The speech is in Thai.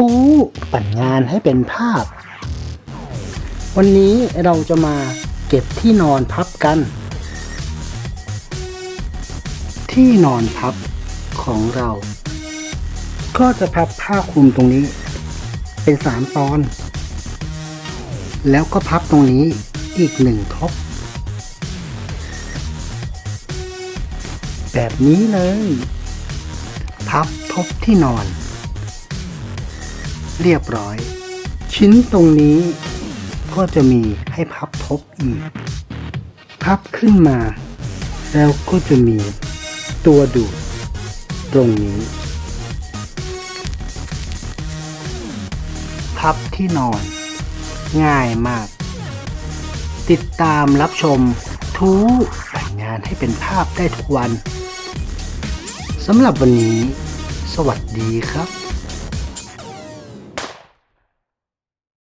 ทูปั่นงานให้เป็นภาพ วันนี้เราจะมาเก็บที่นอนพับกัน ที่นอนพับของเรา ก็จะพับผ้าคลุมตรงนี้ เป็นสามตอน แล้วก็พับตรงนี้อีกหนึ่งทบแบบนี้เลย พับทบที่นอน เรียบร้อย ชิ้นตรงนี้ก็จะมีให้พับทบอีก พับขึ้นมา แล้วก็จะมีตัวดูดตรงนี้ พับที่นอน ง่ายมาก ติดตามรับชมทูแต่งงานให้เป็นภาพได้ทุกวันสำหรับวันนี้ สวัสดีครับ